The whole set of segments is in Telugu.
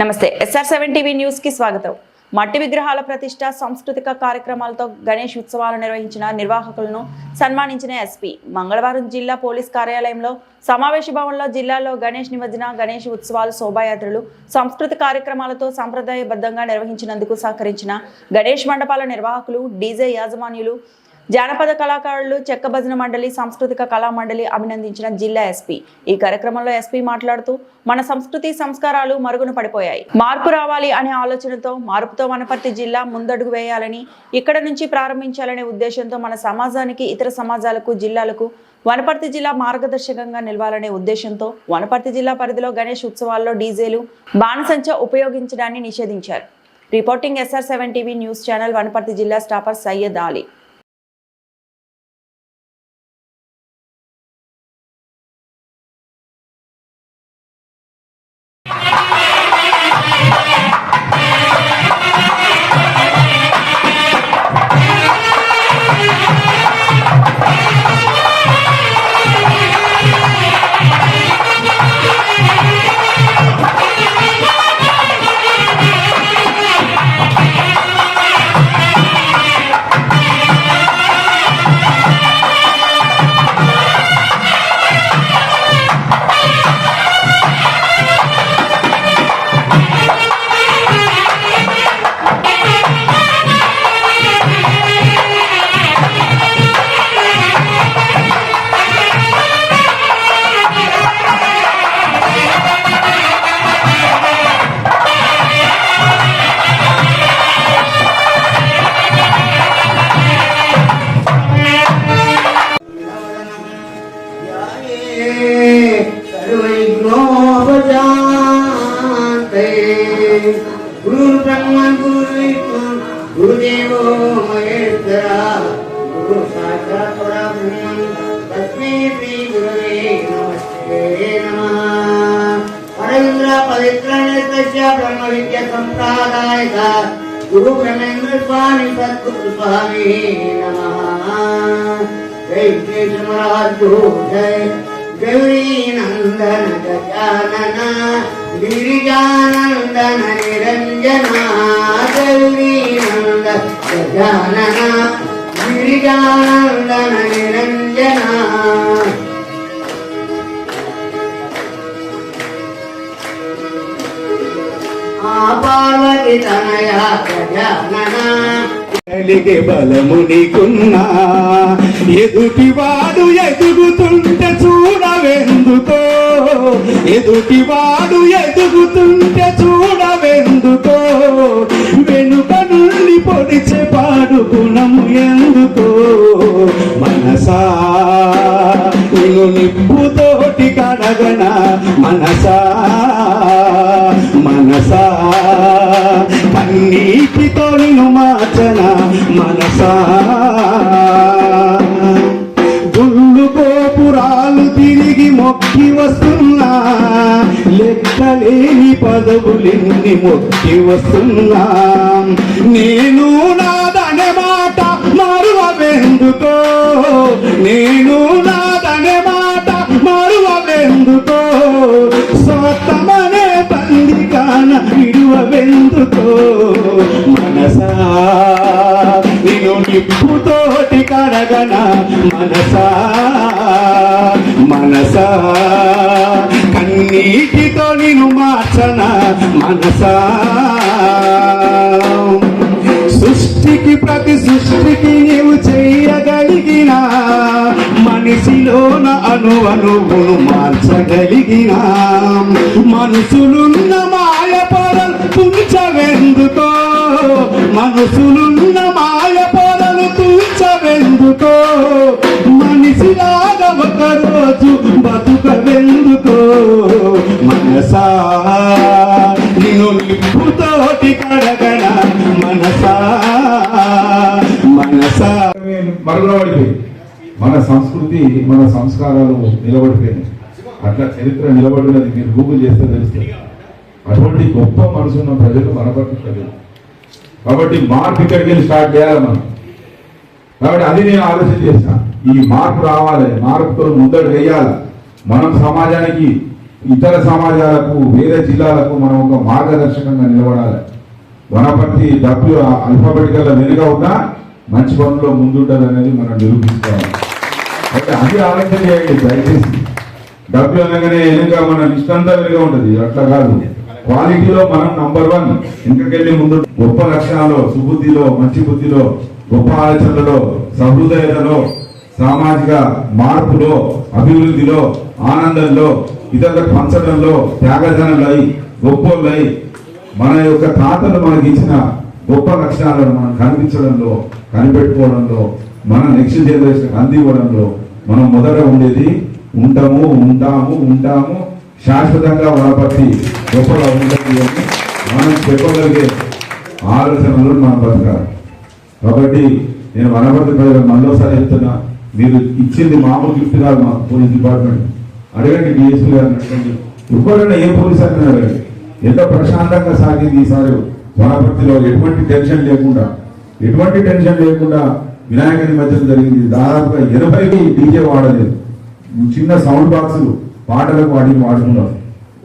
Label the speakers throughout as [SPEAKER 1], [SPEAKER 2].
[SPEAKER 1] నమస్తే ఎస్ఆర్ సెవెన్ టీవీ న్యూస్కి స్వాగతం. మట్టి విగ్రహాల ప్రతిష్ట సాంస్కృతిక కార్యక్రమాలతో గణేష్ ఉత్సవాలు నిర్వహించిన నిర్వాహకులను సన్మానించిన ఎస్పీ మంగళవారం జిల్లా పోలీస్ కార్యాలయంలో సమావేశ భవన్లో జిల్లాలో గణేష్ నిమజ్జన గణేష్ ఉత్సవాలు శోభాయాత్రలు సంస్కృతి కార్యక్రమాలతో సంప్రదాయబద్ధంగా నిర్వహించినందుకు సహకరించిన గణేష్ మండపాల నిర్వాహకులు డీజే యాజమాన్యులు జానపద కళాకారులు చెక్క భజన మండలి సాంస్కృతిక కళా మండలి అభినందించిన జిల్లా ఎస్పీ. ఈ కార్యక్రమంలో ఎస్పీ మాట్లాడుతూ మన సంస్కృతి సంస్కారాలు మరుగున పడిపోయాయి. మార్పు రావాలి అనే ఆలోచనతో మార్పుతో వనపర్తి జిల్లా ముందడుగు వేయాలని ఇక్కడ నుంచి ప్రారంభించాలనే ఉద్దేశంతో మన సమాజానికి ఇతర సమాజాలకు జిల్లాలకు వనపర్తి జిల్లా మార్గదర్శకంగా నిలవాలనే ఉద్దేశంతో వనపర్తి జిల్లా పరిధిలో గణేష్ ఉత్సవాల్లో డీజేలు బాణసంచ ఉపయోగించడాన్ని నిషేధించారు. Reporting SR seven TV news channel Wanaparthy జిల్లా స్టాపర్ సయ్యద్ అలీ.
[SPEAKER 2] सर्वैग्नोपशान्ते गुरुर्ब्रह्मा गुरुर्विष्णु गुरुदेवो महेश्वरा। गुरु साक्षात् परब्रह्मन्। तस्मै श्री गुरवे नमस्ते नमः। परन्द्र पवित्रनेत्रस्य ब्रह्मविद्या गुरु ब्रह्मेन्द्र स्वामी सद्गुरु स्वामी नमः। जय कृष्ण महाराज जय ಗೌರೀನಂದನ ಗಜಾನನ ಗಿರಿಜಾನಂದನ ನಿರಂಜನ ಗೌರೀನಂದ ಗಜಾನನ ಗಿರಿಜಾನಂದನ ನಿರಂಜನ ಆ ಪಾರ್ವತಿ ತನಯ
[SPEAKER 3] ಗಜಾನನ ಬಲಮುನಿಗುನ್ನ ಎದುಟಿವಾ ఎదుటివాడు ఎదుగుతుంటే చూడవెందుకో? వెనుక నుండి పొడిచే పాడు గుణము ఎందుకో? మనసా నిన్ను నిప్పుతోటి కడగన మనసా మనసా కన్నీటితో నిన్ను మార్చన మనసా. పదవులెన్ని మొక్కి వస్తున్నా. నేను నాదనే మాట మరువెందుకో నేను నాదనే మాట మరువెందుకో స్వతమనే బందికాన విడువెందుకో మనసా నిప్పుతోటి కడగన మనసా మనసా. కన్నీటితో నేను మార్చన మనసా. సృష్టికి ప్రతి సృష్టికి నీవు చేయగలిగిన మనిషిలోన అను అనువును మార్చగలిగిన. మనుషులున్న మాయ పొరలు తుంచవెందుకో మనసులున్న మాయ మనిషిలాగా ఒకరోజు బతుకవెందుకో? మనసా నిన్ను నిప్పుతోటి కడగడ మనసా మనసా.
[SPEAKER 4] మరుగున మన సంస్కృతి మన సంస్కారాలు నిలబడిపోయినాయి. అట్లా చరిత్ర నిలబడినది మీరు గూగుల్ చేస్తే తెలుస్తుంది. అటువంటి గొప్ప మనసున్న ప్రజలు మన పట్ల కాబట్టి మార్పు ఇక్కడికి స్టార్ట్ చేయాలి మనం? కాబట్టి అది నేను ఆలోచన చేసిన. ఈ మార్పు రావాలి మార్పుతో ముందడు వేయాలి. మనం సమాజానికి ఇతర సమాజాలకు వేరే జిల్లాలకు మనం ఒక మార్గదర్శకంగా నిలబడాలి. వనపర్తి డబ్బు అల్ఫాబెటికల్ వెనుక ఉన్నా మంచి పనుల్లో ముందుంటుంది అనేది మనం నిరూపిస్తాము అయితే అది ఆలోచన చేయండి దయచేసి. డబ్బు అనగానే వెనుక మన లిస్ట్ అంతా వెనుక ఉంటుంది అట్లా కాదు. క్వాలిటీలో మనం నంబర్ వన్ ఇంకకెళ్ళి ముందు గొప్ప లక్షణాలు సుబుద్ధిలో మంచి బుద్ధిలో గొప్ప ఆలోచనలలో సహృదయతలో సామాజిక మార్పులో అభివృద్ధిలో ఆనందంలో ఇతరులకు పంచడంలో త్యాగజనులై గొప్పోళ్ళై మన యొక్క తాతలు మనకి ఇచ్చిన గొప్ప లక్షణాలను మనం కనిపించడంలో కనిపెట్టుకోవడంలో మన నెక్స్ట్ జనరేషన్ అందివ్వడంలో మనం మొదట ఉండేది ఉంటాము ఉంటాము ఉంటాము శాశ్వతంగా వనపర్తి గొప్పగా ఉంటుంది అని మనం చెప్పగలిగే ఆలోచనలు మన బతకాలి. కాబట్టి నేను వనపర్తి ప్రజలు మళ్ళీసారి చెప్తున్నా మీరు ఇచ్చింది మామూలు గిఫ్ట్ కాదు మా పోలీస్ డిపార్ట్మెంట్. అడగండి డిఎస్పీ గారిని అడగండి ఎవరైనా ఏ పోలీస్ అని అడగండి. ఎంత ప్రశాంతంగా సాగింది ఈసారి వనపర్తిలో ఎటువంటి టెన్షన్ లేకుండా ఎటువంటి టెన్షన్ లేకుండా వినాయక నిమజ్జనం జరిగింది. దాదాపుగా ఎనభైకి డీజే వాడలేదు. చిన్న సౌండ్ బాక్సులు పాటలకు వాడి వాడుకున్నారు.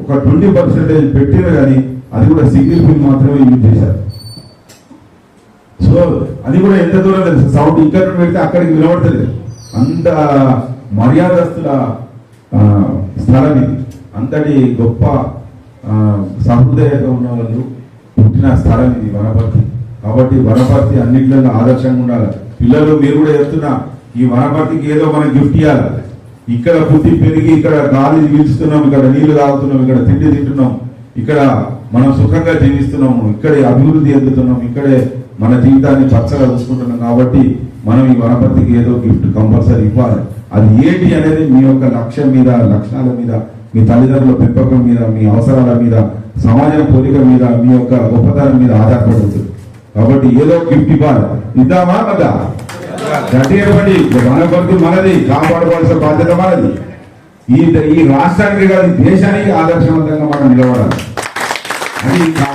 [SPEAKER 4] ఒక ట్వంటీ పర్సెంటేజ్ పెట్టిన కానీ అది కూడా సింగిల్ ఫిల్ మాత్రమే యూజ్ చేశారు. సో అది కూడా ఎంత దూరం తెలుసు? సౌండ్ ఇక్కడ నుండి పెడితే అక్కడికి వినబడుతుంది అంత మర్యాదస్తుల స్థలం ఇది. అంతటి గొప్ప సహృదయత ఉన్న వాళ్ళు పుట్టిన స్థలం ఇది వనపర్తి. కాబట్టి వనపర్తి అన్నింటిలో ఆదర్శంగా ఉండాలి. పిల్లలు మీరు కూడా చెప్తున్నా ఈ వనపర్తికి ఏదో మనం గిఫ్ట్ ఇవ్వాలి ఇక్కడ పుట్టి పెరిగి ఇక్కడ గాలి పీల్చుతున్నాం ఇక్కడ నీళ్ళు తాగుతున్నాం ఇక్కడ తిండి తింటున్నాం ఇక్కడ మనం సుఖంగా జీవిస్తున్నాము ఇక్కడే అభివృద్ధి ఎదుగుతున్నాం ఇక్కడే మన జీవితాన్ని పచ్చగా చూసుకుంటున్నాం కాబట్టి మనం ఈ వనపర్తికి ఏదో గిఫ్ట్ కంపల్సరీ ఇవ్వాలి. అది ఏంటి అనేది మీ యొక్క లక్ష్యం మీద లక్షణాల మీద మీ తల్లిదండ్రుల పెంపకం మీద మీ అవసరాల మీద సమాజం కోరిక మీద మీ యొక్క గొప్పతనం మీద ఆధారపడవచ్చు కాబట్టి ఏదో గిఫ్ట్ ఇవ్వాలి. ఇద్దామా కదా గట్టిగా గణపతి మనది కాపాడుకోవాల్సిన బాధ్యత మనది. ఈ ఈ రాష్ట్రానికి కాదు దేశానికి ఆదర్శవంతంగా మనం నిలబడాలి. అది కావాలి.